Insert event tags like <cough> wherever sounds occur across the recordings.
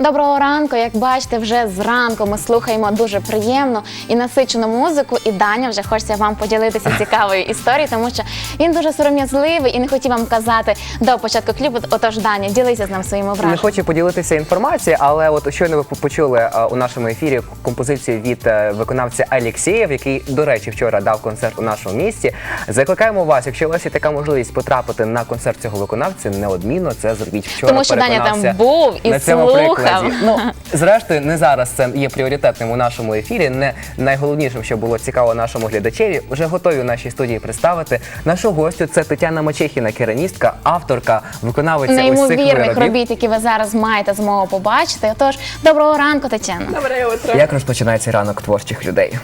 Доброго ранку. Як бачите, вже зранку ми слухаємо дуже приємну і насичену музику. І Даня вже хочеться вам поділитися <laughs> цікавою історією, тому що він дуже сором'язливий і не хотів вам казати до початку кліпу. Отож, Даня, ділися з нами своїми Не хочу поділитися інформацією, але от щойно ви почули е, у нашому ефірі композицію від е, виконавця Алєксєєв, який, до речі, вчора дав концерт у нашому місті. Закликаємо вас, якщо у вас є така можливість потрапити на концерт цього виконавця, неодмінно це зробіть. Вчора Тому що Даня там був і слухав. Прикладі. Ну зрештою, не зараз це є пріоритетним у нашому ефірі. Не найголовнішим, що було цікаво нашому глядачеві. Вже готові в нашій студії представити нашу гостю. Це Тетяна Мачехіна, керамістка, авторка, виконавиця усіх Неймовірних робіт, які ви зараз маєте змогу побачити. Отож, доброго ранку, Тетяна. Доброе утро. Як розпочинається ранок творчих людей?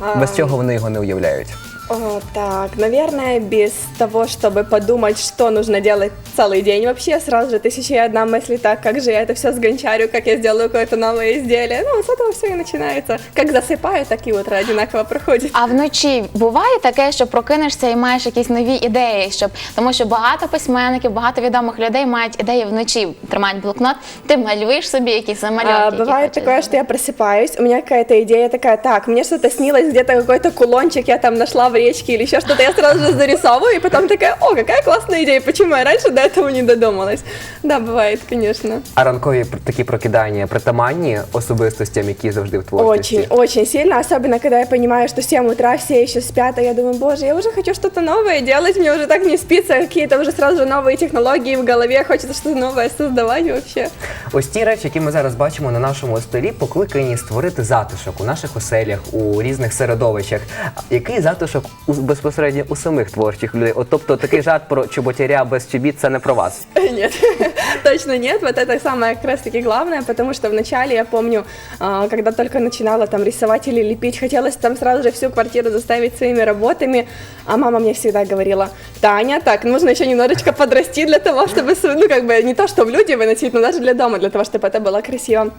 А, Без чого вони його не уявляють? о, так, наверное, без того, чтобы подумать, что нужно делать целый день вообще, сразу же тысяча и одна мысль, так, как же я это все сгончарю, как я сделаю какое-то новое изделие. Ну, с этого все и начинается. Как засыпаю, так и утро одинаково проходит. А вночі буває таке, що прокинешся і маєш якісь нові ідеї, щоб тому що багато письменників, багато відомих людей мають ідеї вночі, тримають блокнот. Ти малюєш собі якісь замальовки. А, які бывает хочеш такое, что я просыпаюсь, у меня какая-то идея такая, так, мне что-то снилось, где-то какой-то кулончик я там нашла в речке или еще что-то, я сразу же зарисовываю, и потом такая, о, какая классная идея, почему я раньше до этого не додумалась? Да, бывает, конечно. А ранкові пр- такі прокидання притаманні особистостям, які завжди в творчості? Очень, очень сильно, особенно когда я понимаю, что в 7 утра все еще спят, а я думаю, боже, я уже хочу что-то новое делать, мне уже так не спится, какие-то уже сразу же новые технологии в голове, хочется что-то новое создавать вообще. Ось ті речі, які ми зараз бачимо на нашому столі, покликані створити затишок у наших оселях, у різних середовищах. А Який затишок у, безпосередньо у самих творчих людей? От, тобто такий жарт про чоботяря без чобіт це не про вас. Нет, <laughs> точно нет. Вот это самое как раз таки главное, потому что вначале я помню, а, когда только начинала там рисовать или лепить, хотелось там сразу же всю квартиру заставить своими работами, а мама мне всегда говорила, Таня, так, нужно еще немножечко подрасти для того, <laughs> чтобы, с- ну, как бы, не то, что в люди выносить, но даже для дома, для того, чтобы это было красиво.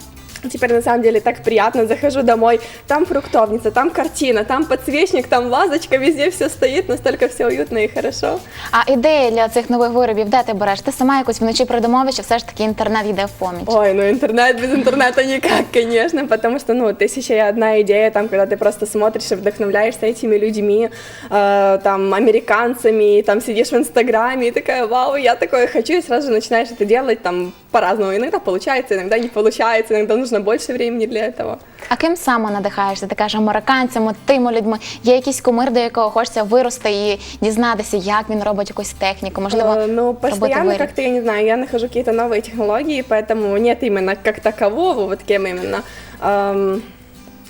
Теперь на самом деле так приятно, захожу домой, там фруктовница, там картина, там подсвечник, там вазочка, везде все стоит, настолько все уютно и хорошо. А ідеї для цих нових виробів, де ти береш? Ти сама якось вночі придумовиш, чи все ж таки інтернет йде в поміч? Ой, ну интернет без интернета никак, конечно, потому что, ну, тысяча и одна идея, там, когда ты просто смотришь и вдохновляешься этими людьми, э, там, американцами, там, сидишь в Инстаграме и такая, вау, я такое хочу, и сразу же начинаешь это делать, там, по-разному. Иногда получается, иногда не получается, иногда нужно больше времени для этого. А ким саме надихаєшся? Ти кажеш американцями, тими людьми. Є якийсь кумир, до якого хочеться вирости і дізнатися, як він робить якусь техніку, можливо, Э, ну, робити постоянно виріб. как-то, я не знаю, я нахожу какие-то новые технологии, поэтому нет именно как такового, вот кем именно. Эм,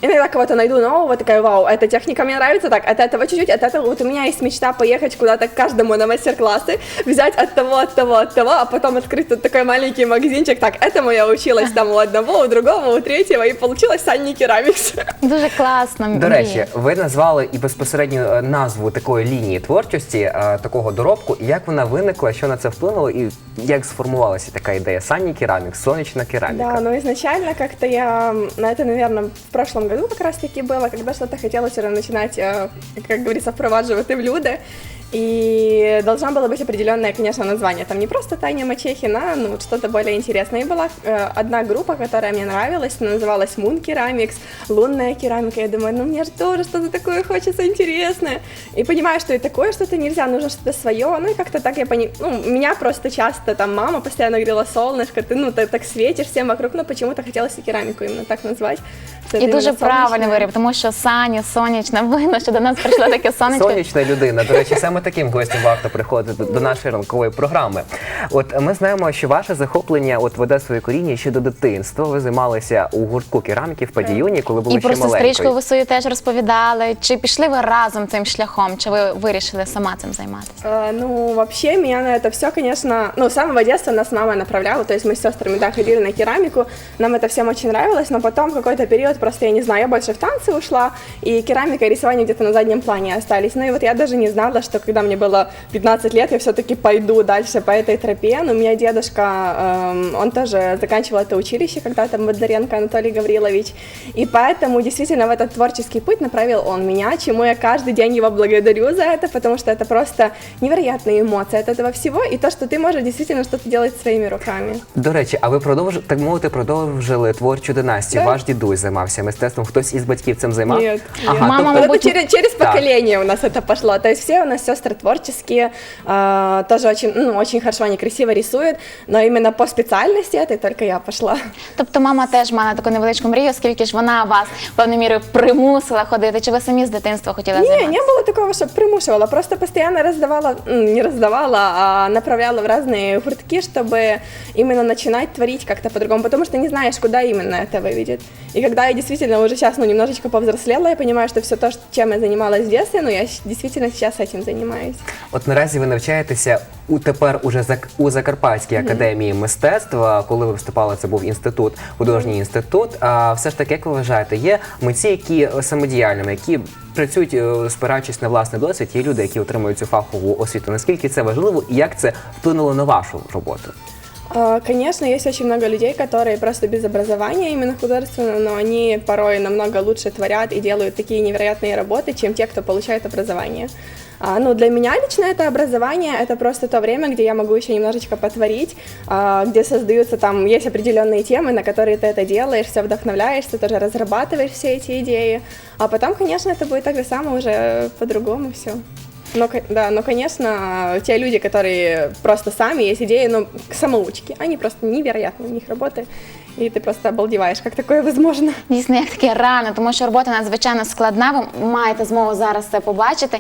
Иногда кого-то найду нового, такая, вау, эта техника мне нравится, так, от этого чуть-чуть, от этого, вот у меня есть мечта поехать куда-то к каждому на мастер-классы, взять от того, от того, от того, а потом открыть тут такой маленький магазинчик, так, этому я училась там у одного, у другого, у третьего, и получилось Санни Керамикс. <laughs> Дуже класно. До мрія. речі, ви назвали і безпосередньо е, назву такої лінії творчості, е, такого доробку. Як вона виникла, що на це вплинуло, і як сформувалася така ідея? Санні керамік, сонячна кераміка. Да, но изначально как-то я, м, на это, наверное, в прошлом году как раз-таки было, когда что-то хотелось уже начинать, э, как говорится, впроваживать в люди. И должна была быть определенное, конечно, название. Там не просто Таня Мачехина, ну вот что-то более интересное. И была э, одна группа, которая мне нравилась, она называлась Moon Керамикс, лунная керамика. Я думаю, ну мне же тоже что-то такое хочется интересное. И понимаю, что и такое что-то нельзя, нужно что-то свое. Ну и как-то так я понимаю, ну, меня просто часто там мама постоянно говорила, солнышко, ты ну ты так светишь всем вокруг, но почему-то хотелось и керамику именно так назвать. Что І это дуже именно правильний солнечное. виріб, тому що Сані, сонячна, видно, що до нас прийшло таке сонечко. Сонячна людина. До речі, саме таким гостям варто приходити до нашої ранкової програми. От ми знаємо, що ваше захоплення от веде своє коріння ще до дитинства. Ви займалися у гуртку кераміки в Падіюні, коли були І ще про сестричку маленькою. ви свою теж розповідали. Чи пішли ви разом цим шляхом, чи ви вирішили сама цим займатися? Э, Ну, вообще, меня на это все, конечно, ну, с самого детства нас мама направляла, то есть мы с сестрами, да, ходили на керамику, нам это всем очень нравилось, но потом в какой-то период, просто, я не знаю, я больше в танцы ушла, и керамика и рисование где-то на заднем плане остались, ну, и вот я даже не знала, что когда мне было 15 лет, я все-таки пойду дальше по этой тропе. Но у меня дедушка, эм, он тоже заканчивал это училище когда-то, Бондаренко Анатолий Гаврилович. И поэтому действительно в этот творческий путь направил он меня, чему я каждый день его благодарю за это, потому что это просто невероятные эмоции от этого всего, и то, что ты можешь действительно что-то делать своими руками. До речі, а ви продовж так мовити продовжили творчу династію? Так. Ваш дідусь займався мистецтвом. Хтось із батьків цим займав? Нет, Ага, нет. Мама, тобто- Вот это мабуть, через, через Так. поколение у нас это пошло. То есть все у нас сестры творческие, э, тоже очень, ну, очень хорошо, они красиво рисуют, но именно по специальности этой только я пошла. Тобто мама теж мала таку невеличку мрію, оскільки ж вона вас певною мірою примусила ходити. Чи ви самі з дитинства хотіли Не, займатися? не было такого, что примушивала, просто постоянно раздавала, м, не раздавала, а направляла в разные гуртки, чтобы именно начинать творить как-то по-другому, потому что не знаешь, куда именно это выведет. И когда я действительно уже сейчас, ну, немножечко повзрослела, я понимаю, что все то, что- чем я занималась в детстве, ну, я щ- действительно сейчас этим занимаюсь. От наразі ви навчаєтеся у тепер уже зак- у Закарпатській академії мистецтва. Коли ви вступали, це був інститут, художній інститут. А все ж таки, як ви вважаєте, є митці, які е, самодіяльними, які працюють, е, спираючись на власний досвід, є люди, які отримують цю фахову освіту. Наскільки це важливо і як це вплинуло на вашу роботу? А, Конечно, есть очень много людей, которые просто без образования именно художественного, но они порой намного лучше творят и делают такие невероятные работы, чем те, кто получает образование. А, Ну, для меня лично это образование, это просто то время, где я могу еще немножечко потворить, а, где создаются там, есть определенные темы, на которые ты это делаешь, все вдохновляешься, тоже разрабатываешь все эти идеи. А потом, конечно, это будет так же само уже по-другому все. Но, ко- да, но, конечно, те люди, которые просто сами, есть идеи, но самоучки, они просто невероятные, у них работы, и ты просто обалдеваешь, как такое возможно. Дійсно, як таке рано, тому що робота надзвичайно складна. Ви маєте змогу зараз це побачити.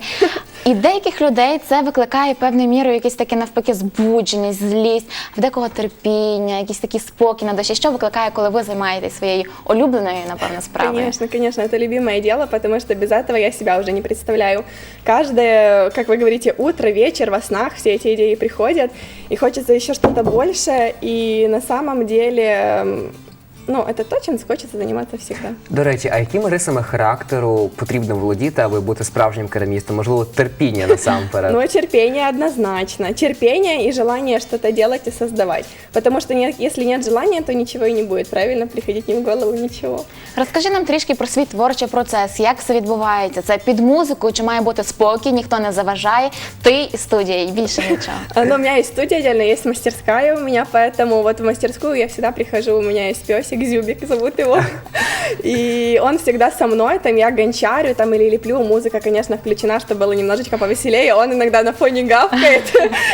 І деяких людей це викликає певною мірою якесь таке навпаки збудженість, злість, в декого терпіння, якийсь такий спокій на душі. Що викликає, коли ви займаєтесь своєю улюбленою, напевно, справою? Конечно, конечно, это любимое дело, потому что без этого я себя уже не представляю. Каждое, как вы говорите, утро, вечер, во снах все эти идеи приходят, и хочется еще что-то больше, и на самом деле, м, ну, это то, чем хочется заниматься всегда. До речі, а якими рисами характеру потрібно володіти, аби бути справжнім керамістом? Можливо, терпіння насамперед. Но терпение однозначно. Терпение и желание что-то делать и создавать. Потому что нет, если нет желания, то ничего и не будет. Правильно? Приходить не в голову ничего. Розкажи нам трішки про свій творчий процес, як це відбувається. Це під музику, чи має бути спокій, ніхто не заважає, ти і студія, і більше нічого. <laughs> Но у меня есть студия отдельно, есть мастерская у меня, поэтому вот в мастерскую я всегда прихожу, у меня есть песик, Зюбик зовут его, и он всегда со мной, там я гончарю там или леплю, музыка, конечно, включена, чтобы было немножечко повеселее, он иногда на фоне гавкает,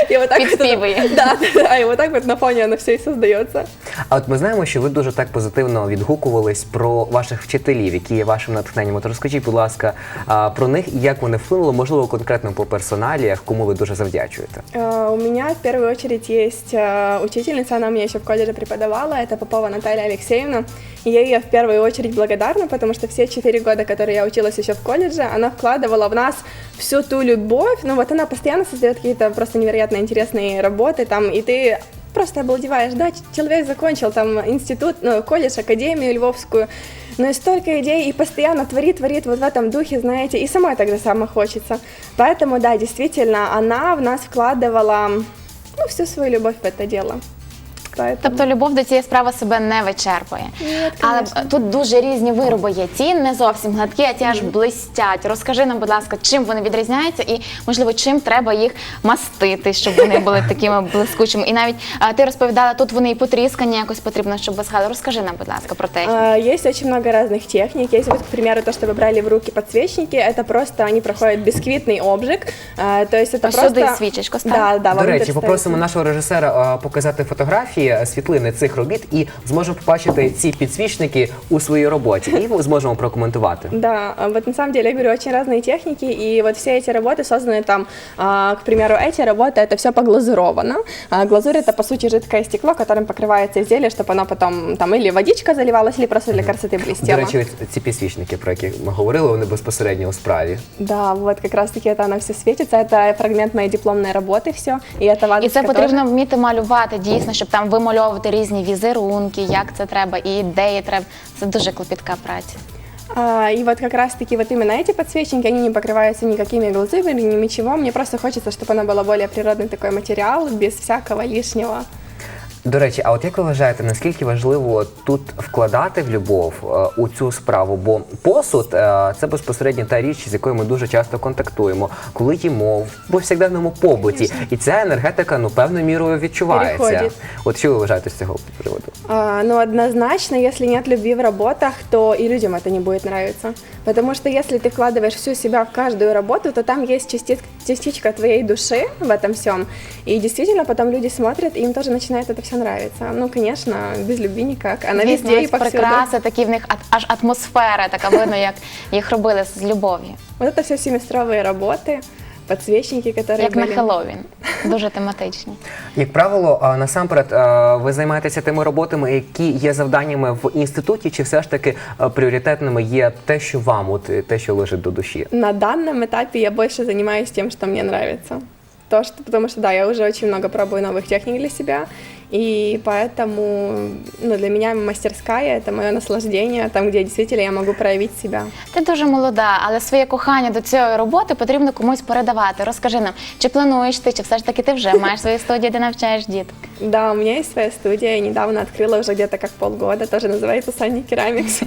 и вот так вот, Підспівує. да, да, и вот так вот на фоне оно все и создается. А от ми знаємо, що ви дуже так позитивно відгукувались про ваших вчителів, які є вашим натхненням. От розкажіть, будь ласка, а, про них і як вони вплинули, можливо, конкретно по персоналіях, кому ви дуже завдячуєте. Э, У меня в первую очередь есть э, учительница, она мне еще в колледже преподавала, это Попова Наталья Алексеевна. И я ей в первую очередь благодарна, потому что все четыре года, которые я училась еще в колледже, она вкладывала в нас всю ту любовь. Ну вот она постоянно создает какие-то просто невероятно интересные работы там, и ты просто обалдеваешь, да, человек закончил там институт, ну, колледж, академию львовскую, но и столько идей, и постоянно творит, творит вот в этом духе, знаете, и самой же само хочется. Поэтому, да, действительно, она в нас вкладывала, ну, всю свою любовь в это дело. Поэтому... Тобто любов до цієї справи себе не вичерпує. Але конечно. б- тут дуже різні вироби є. Ті не зовсім гладкі, а ті аж блистять. Розкажи нам, будь ласка, чим вони відрізняються, і можливо, чим треба їх мастити, щоб вони були такими блискучими. І навіть а, ти розповідала, тут вони і потріскані якось потрібно, щоб висхали. Розкажи нам, будь ласка, про техніку. А, Есть очень много разных техник. Есть вот, к примеру, то, что вы брали в руки подсвечники. Это просто они проходят бисквитный обжиг. А, То есть это А просто... сюда и свечечку ставим? Да, да. До вовнутрь речі, ставится. попросимо нашого режисера а, показати фотографії, е, світлини цих робіт, і зможемо побачити ці підсвічники у своїй роботі, і ми зможемо прокоментувати. Да, а вот на самом деле, я говорю, очень разные техники, и вот все эти работы созданы там, а, к примеру, эти работы, это все поглазуровано. А, глазурь это, по сути, жидкое стекло, которым покрывается изделие, чтобы оно потом там или водичка заливалась, или просто для красоты До блестело. речі, ось ці підсвічники, про які ми говорили, вони безпосередньо у справі. Да, вот как раз-таки это оно все светится, это фрагмент моей дипломной работы все, и это І вазочка це потрібно тоже. вміти малювати дійсно, щоб там вимальовувати різні візерунки, як це треба, і ідеї треба. Це дуже клопітка праця. А, И вот как раз-таки вот именно эти подсвечники, они не покрываются никакими глазурями, ни ничего. Мне просто хочется, чтобы оно было более природный такой материал, без всякого лишнего. До речі, а от як ви вважаєте, наскільки важливо тут вкладати в любов е, у цю справу? Бо посуд е, це безпосередньо та річ, з якою ми дуже часто контактуємо, коли їмо в повсякденному побуті, і ця енергетика ну певною мірою відчувається. Переходить. От що ви вважаєте з цього приводу? А, Ну, однозначно, если нет любви в работах, то и людям это не будет нравиться. Потому что если ты вкладываешь всю себя в каждую работу, то там есть частиц- частичка твоей души в этом всем. И действительно, потом люди смотрят, и им тоже начинает это все нравиться. Ну, конечно, без любви никак. Она Звісно, везде и ось повсюду. прикраси, такі в них а- аж атмосфера, така видно, як їх робили з любов'ю. Вот это все семестровые работы, подсвечники, которые Як на были. Хеллоуін. Дуже тематичні. Як правило, насамперед ви займаєтеся тими роботами, які є завданнями в інституті, чи все ж таки пріоритетними є те, що вам, от те, що лежить до душі? На данном этапе я больше занимаюсь тем, что мне нравится. То, что, потому что, да, я уже очень много пробую новых техник для себя, и поэтому ну, для меня мастерская – это мое наслаждение, там, где действительно я могу проявить себя. Ти дуже молода, але своє кохання до цієї роботи потрібно комусь передавати. Розкажи нам, чи плануєш ти, чи все ж таки ти вже маєш свою студію, де навчаєш діток? Да, у меня есть своя студия, я недавно открыла уже где-то как полгода, тоже называется Sunny Керамикс.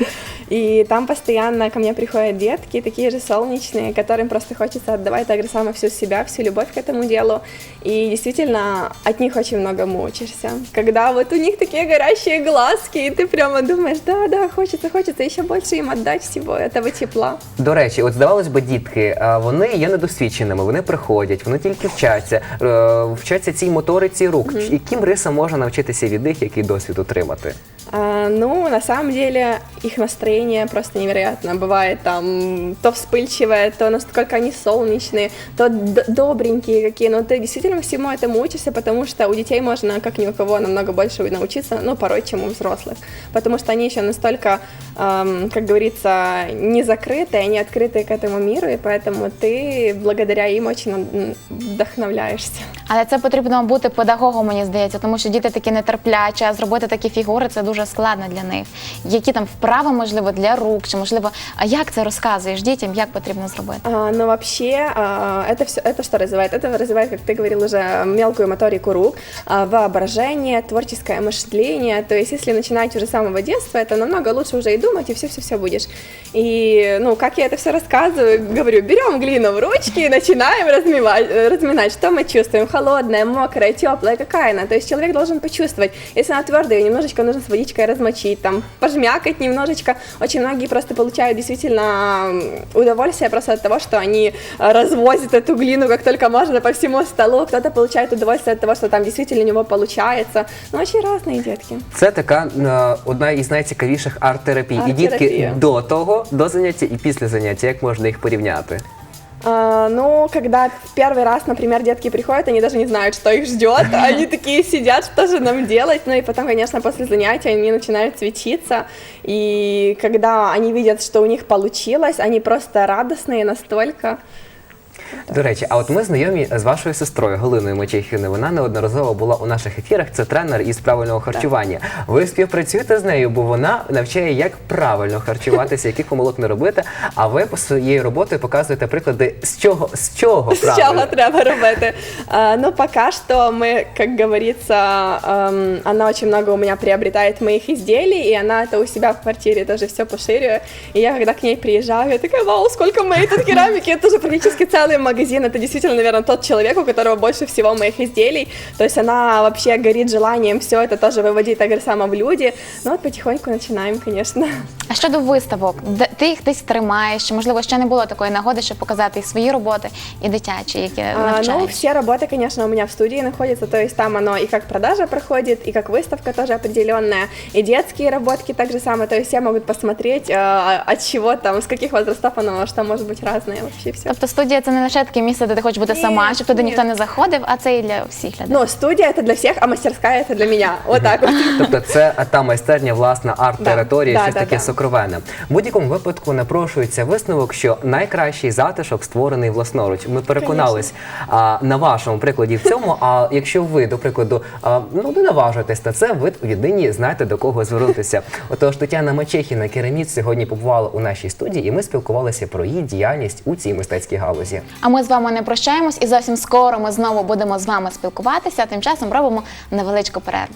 И там постоянно ко мне приходят детки, такие же солнечные, которым просто хочется отдавать так же само всю себя, всю любовь к этому делу. И действительно, от них очень многому учишься. Когда вот у них такие горящие глазки, и ты прямо думаешь, да, да, хочется, хочется еще больше им отдать всего этого тепла. До речі, от здавалось би, дітки, а, вони є недосвідченими, вони приходять, вони тільки вчаться, е, вчаться цій моториці рук. Яким рисам можна навчитися від них, який досвід отримати? А, ну, на самом деле, их настроение просто невероятно. Бывает там то вспыльчивое, то насколько они солнечные, то д- добренькие какие. Но ты действительно всему этому учишься, потому что у детей можно, как ни у кого, намного больше научиться, ну, порой, чем у взрослых. Потому что они еще настолько, эм, как говорится, не закрытые, они открытые к этому миру, и поэтому ты благодаря им очень м, вдохновляешься. Але це потрібно бути педагогом, мені здається, тому що діти такі нетерплячі, а зробити такі фігури це дуже складно для них. Які там вправи, можливо, для рук, чи можливо, а як це розказуєш дітям, як потрібно зробити? А, но вообще а, это все, это что развивает? Это развивает, как ты говорил уже, мелкую моторику рук, а, воображение, творческое мышление. То есть, если начинать уже с самого детства, это намного лучше уже и думать, и все-все-все будешь. И, ну, как я это все рассказываю, говорю, берем глину в ручки и начинаем размевать, э, разминать, что мы чувствуем, холодная, мокрая, теплая, какая она. То есть человек должен почувствовать. Если она твердая, ее немножечко нужно с водичкой размочить, там, пожмякать немножечко. Очень многие просто получают действительно м, удовольствие просто от того, что они э, развозят эту глину как только можно по всему столу. Кто-то получает удовольствие от того, что там действительно у него получается. Ну, очень разные детки. Це така е, одна із найцікавіших арт-терапій. І дітки Арт-терапія. до того, до заняття і після заняття, як можна їх порівняти? Ну, когда первый раз, например, детки приходят, они даже не знают, что их ждет. <laughs> Они такие сидят, что же нам делать. Ну и потом, конечно, после занятий они начинают светиться. И когда они видят, что у них получилось, они просто радостные настолько. До речі, а от ми знайомі з вашою сестрою Галиною Мачехіною. Вона неодноразово була у наших ефірах. Це тренер із правильного харчування. Ви співпрацюєте з нею, бо вона навчає, як правильно харчуватися, яких помилок не робити. А ви по своєю роботою показуєте приклади, з чого з чого С чего правильно. треба робити? А, ну, пока что мы, как говорится, эм, она очень много у меня приобретает моих изделий, и она это у себя в квартире тоже все поширивает. И я, когда к ней приезжаю, я такая, вау, сколько моей тут керамики, это же практически целый магазин, это действительно, наверное, тот человек, у которого больше всего моих изделий, то есть она вообще горит желанием все это тоже выводить так же само в люди, ну вот потихоньку начинаем, конечно. А щодо виставок, де ти їх десь тримаєш? Чи можливо ще не було такої нагоди, щоб показати і свої роботи, і дитячі, які А, навчаєш? ну, все работы, конечно, у меня в студии находятся, то есть там оно и как продажа проходит, и как выставка тоже определенная, и детские работки так же самое, то есть все могут посмотреть, а, от чего там, с каких возрастов оно, что может быть разное вообще все. Тобто студія це не лише таке місце, де ти хочеш бути Ні, сама, щоб туди ні. ніхто не заходив, а це і для всіх глядачів. Ну, студия это для всех, а мастерская это для меня, вот так вот. Тобто це та майстерня, власна арт-територія, Да, щось да, таке да. сокровенне. В будь-якому випадку випадку напрошується висновок, що найкращий затишок створений власноруч. Ми переконались а, на вашому прикладі в цьому. А якщо ви, до прикладу, а, ну не наважуєтесь на це, ви єдині знаєте до кого звернутися. Отож, Тетяна Мачехіна, кераміст, сьогодні побувала у нашій студії, і ми спілкувалися про її діяльність у цій мистецькій галузі. А ми з вами не прощаємось і зовсім скоро ми знову будемо з вами спілкуватися. Тим часом робимо невеличку перерву.